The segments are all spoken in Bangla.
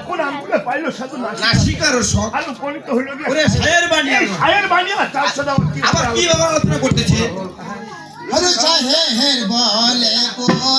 করে পাইলো সাধু না না শিকারও শখ। আর উপনীত হইল ওরে সায়ের বাণী সায়ের বানিয়া তার সাথে আমার কি আবার কি বাবা আলোচনা করতেছে? আরে সাহের বলে কোথা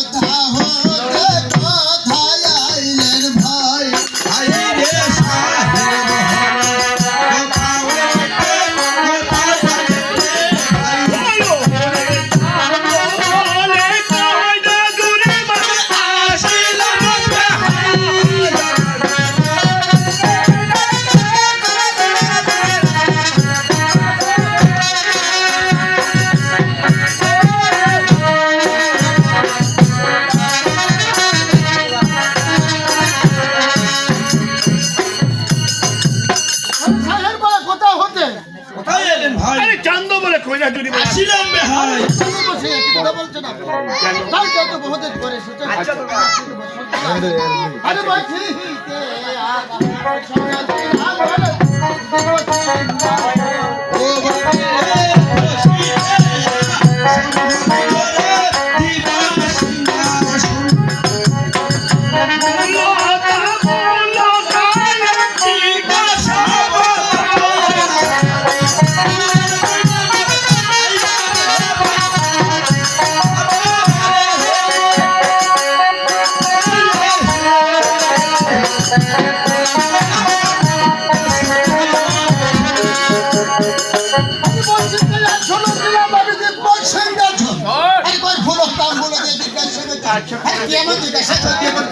বলে কয়দা দূরে মানে আসিলাম বেহাই তুমি বসে কি কথা বলছো না। তাই কত বহুদিন আরে ভাই ঠিক ও বাবা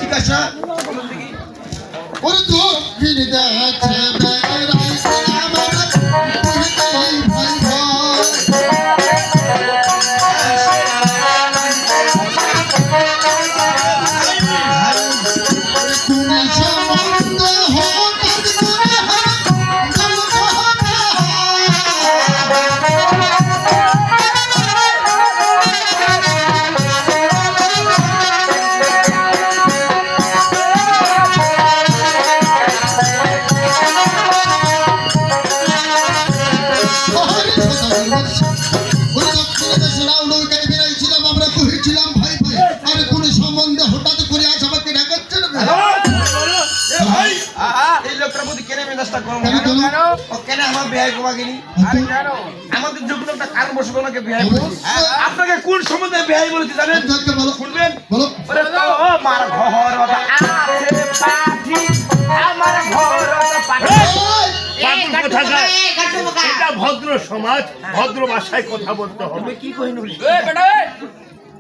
জিজ্ঞাসা ওরে মেজাজটা গরম কেন কেন? আমার বিয়ে কমা গেলি আমাদের যোগ্য একটা কারণ বসে ওনাকে বিয়ে বলেছি আপনাকে কোন সম্বন্ধে বিয়ে বলেছি জানেন? শুনবেন? ওরে তো আমার ঘর আছে পাখি আমার ঘর পাখি এই, পাগল কোথাকার? এটা ভদ্র সমাজ ভদ্র ভাষায় কথা বলতে হবে। কি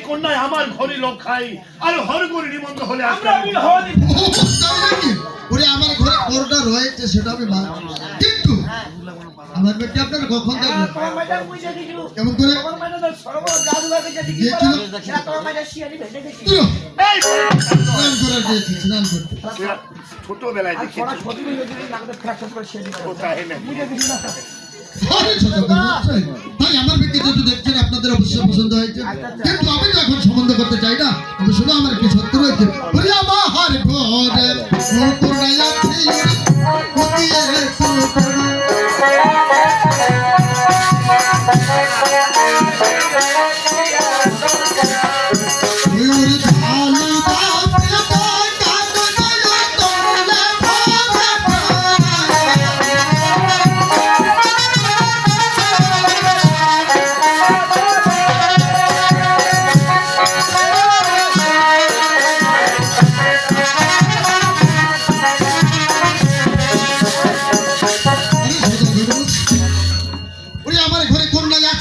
আছে আমার ঘরে লক্ষাই আর হর করে নিমন্ত্রণ হলে? ওরে আমার ঘরে পরোটা রয়েছে সেটা আমি মানছি কিন্তু আমার বেটি আপনার কখন দেখবেন? কেমন করে? ছোটবেলায় দেখেছি। কিন্তু আমি তো এখন সম্বন্ধ করতে চাই না। আমি শুধু আমার কি সত্য রয়েছে।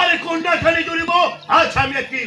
আরে কোনটা খালি তুলিব? আচ্ছা আমি একটি